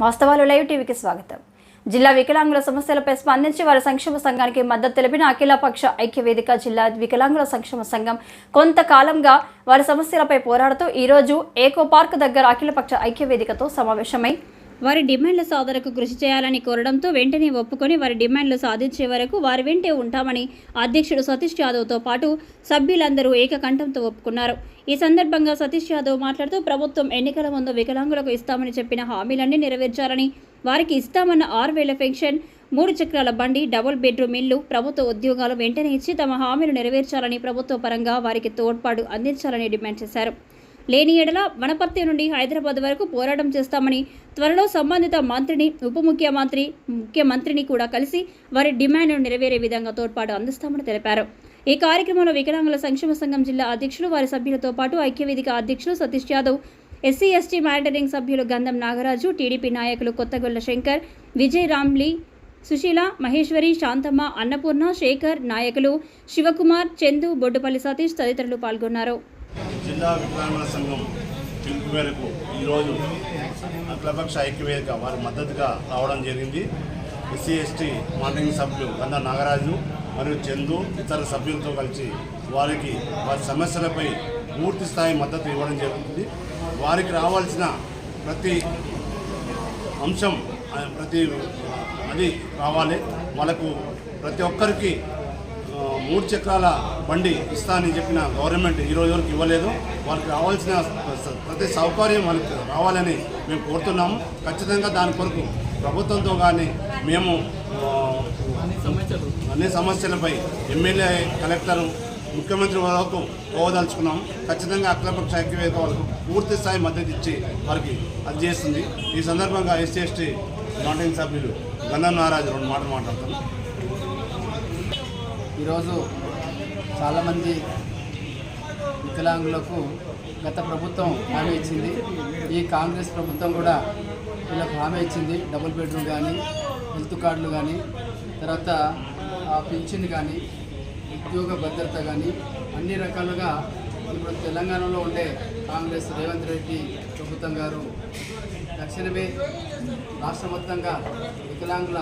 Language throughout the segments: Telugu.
వాస్తవాలు లైవ్ టీవీకి స్వాగతం. జిల్లా వికలాంగుల సమస్యలపై స్పందించి వారి సంక్షేమ సంఘానికి మద్దతు తెలిపిన అఖిలపక్ష ఐక్యవేదిక జిల్లా వికలాంగుల సంక్షేమ సంఘం కొంతకాలంగా వారి సమస్యలపై పోరాడుతూ ఈరోజు ఏకో పార్క్ దగ్గర అఖిలపక్ష ఐక్యవేదికతో సమావేశమై వారి డిమాండ్ల సాధనకు కృషి చేయాలని కోరడంతో వెంటనే ఒప్పుకొని వారి డిమాండ్లు సాధించే వరకు వారి వెంటే ఉంటామని అధ్యక్షుడు సతీష్ యాదవ్తో పాటు సభ్యులందరూ ఏకకంఠంతో ఒప్పుకున్నారు. ఈ సందర్భంగా సతీష్ యాదవ్ మాట్లాడుతూ ప్రభుత్వం ఎన్నికల ముందు వికలాంగులకు ఇస్తామని చెప్పిన హామీలన్నీ నెరవేర్చాలని వారికి ఇస్తామన్న ఆరు వేల పెన్షన్ మూడు చక్రాల బండి డబుల్ బెడ్రూమ్ ఇల్లు ప్రభుత్వ ఉద్యోగాలు వెంటనే ఇచ్చి తమ హామీలు నెరవేర్చాలని ప్రభుత్వ పరంగా వారికి తోడ్పాటు అందించాలని డిమాండ్ చేశారు. లేని ఎడల వనపర్తి నుండి హైదరాబాద్ వరకు పోరాటం చేస్తామని త్వరలో సంబంధిత మంత్రిని ఉప ముఖ్యమంత్రి ముఖ్యమంత్రిని కూడా కలిసి వారి డిమాండ్ను నెరవేరే విధంగా తోడ్పాటు అందిస్తామని తెలిపారు. ఈ కార్యక్రమంలో వికలాంగుల సంక్షేమ సంఘం జిల్లా అధ్యక్షులు వారి సభ్యులతో పాటు ఐక్యవేదిక అధ్యక్షులు Satish Yadav SC ST monitoring సభ్యులు గంధం నాగరాజు టీడీపీ నాయకులు కొత్తగొల్ల శంకర్ విజయ్ రామ్లీ సుశీల మహేశ్వరి శాంతమ్మ అన్నపూర్ణ శేఖర్ నాయకులు శివకుమార్ చందు బొడ్డుపల్లి సతీష్ తదితరులు పాల్గొన్నారు. జిల్లా వికలాంగుల సంఘం పిలుపు మేరకు ఈరోజు అఖిలపక్ష ఐక్యవేదిక వారి మద్దతుగా రావడం జరిగింది. ఎస్సీ ఎస్టీ మానిటరింగ్ సభ్యులు గంధ నాగరాజు మరియు చందు ఇతర సభ్యులతో కలిసి వారికి వారి సమస్యలపై పూర్తి స్థాయి మద్దతు ఇవ్వడం జరుగుతుంది. వారికి రావాల్సిన ప్రతి అంశం ప్రతి అది రావాలి. వాళ్ళకు ప్రతి ఒక్కరికి మూడు చక్రాల బండి ఇస్తానని చెప్పిన గవర్నమెంట్ ఈ రోజు వరకు ఇవ్వలేదు. వాళ్ళకి రావాల్సిన ప్రతి సౌకర్యం వాళ్ళకి రావాలని మేము కోరుతున్నాము. ఖచ్చితంగా దాని కొరకు ప్రభుత్వంతో కానీ మేము అన్ని సమస్యలపై ఎమ్మెల్యే కలెక్టర్ ముఖ్యమంత్రి వరకు పోవదలుచుకున్నాం ఖచ్చితంగా అఖిలపక్ష ఐక్యవేదిక వాళ్ళకు పూర్తి స్థాయి మద్దతు ఇచ్చి వారికి అది చేస్తుంది. ఈ సందర్భంగా ఎస్సీ ఎస్టీ మానిటరింగ్ సభ్యులు గంధం నారాజు రెండు మాటలు మాట్లాడతాను ఈరోజు చాలామంది వికలాంగులకు గత ప్రభుత్వం హామీ ఇచ్చింది. ఈ కాంగ్రెస్ ప్రభుత్వం కూడా వీళ్ళకు హామీ ఇచ్చింది. డబుల్ బెడ్రూమ్ కానీ హెల్త్ కార్డులు కానీ తర్వాత ఆ పింఛన్ కానీ ఉద్యోగ భద్రత కానీ అన్ని రకాలుగా ఇప్పుడు తెలంగాణలో ఉండే కాంగ్రెస్ రేవంత్ రెడ్డి ప్రభుత్వం గారు తక్షణమే రాష్ట్ర మొత్తంగా వికలాంగుల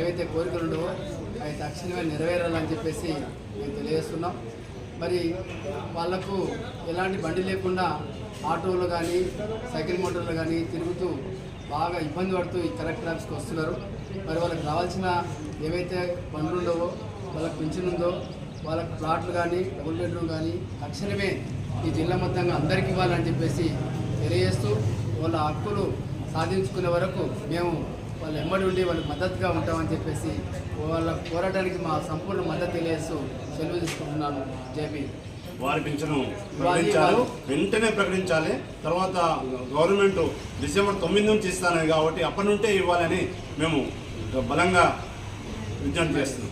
ఏవైతే కోరికలు ఉండవో అవి తక్షణమే నెరవేరాలని చెప్పేసి మేము తెలియజేస్తున్నాం. మరి వాళ్ళకు ఎలాంటి బండి లేకుండా ఆటోలు కానీ సైకిల్ మోటార్లు కానీ తిరుగుతూ బాగా ఇబ్బంది పడుతూ ఈ కలెక్టర్ ఆఫీస్కి వస్తున్నారు. మరి వాళ్ళకి రావాల్సిన ఏవైతే పనులు ఉండవో వాళ్ళకి పింఛన్ ఉందో వాళ్ళకి ప్లాట్లు కానీ డబుల్ బెడ్రూమ్ కానీ తక్షణమే ఈ జిల్లా మొత్తంగా అందరికీ ఇవ్వాలని చెప్పేసి తెలియజేస్తూ వాళ్ళ హక్కులు సాధించుకునే వరకు మేము వాళ్ళ ఎమ్మడి ఉండి వాళ్ళకి మద్దతుగా ఉంటామని చెప్పేసి వాళ్ళ పోరాటానికి మా సంపూర్ణ మద్దతు తెలియజేస్తూ సెలవు తీసుకుంటున్నాను. జేపీ వారి పింఛను ప్రకటించారు వెంటనే ప్రకటించాలి. తర్వాత గవర్నమెంట్ డిసెంబర్ తొమ్మిది నుంచి ఇస్తానని కాబట్టి అప్పటి నుండే ఇవ్వాలని మేము బలంగా విజ్ఞప్తి చేస్తున్నాం.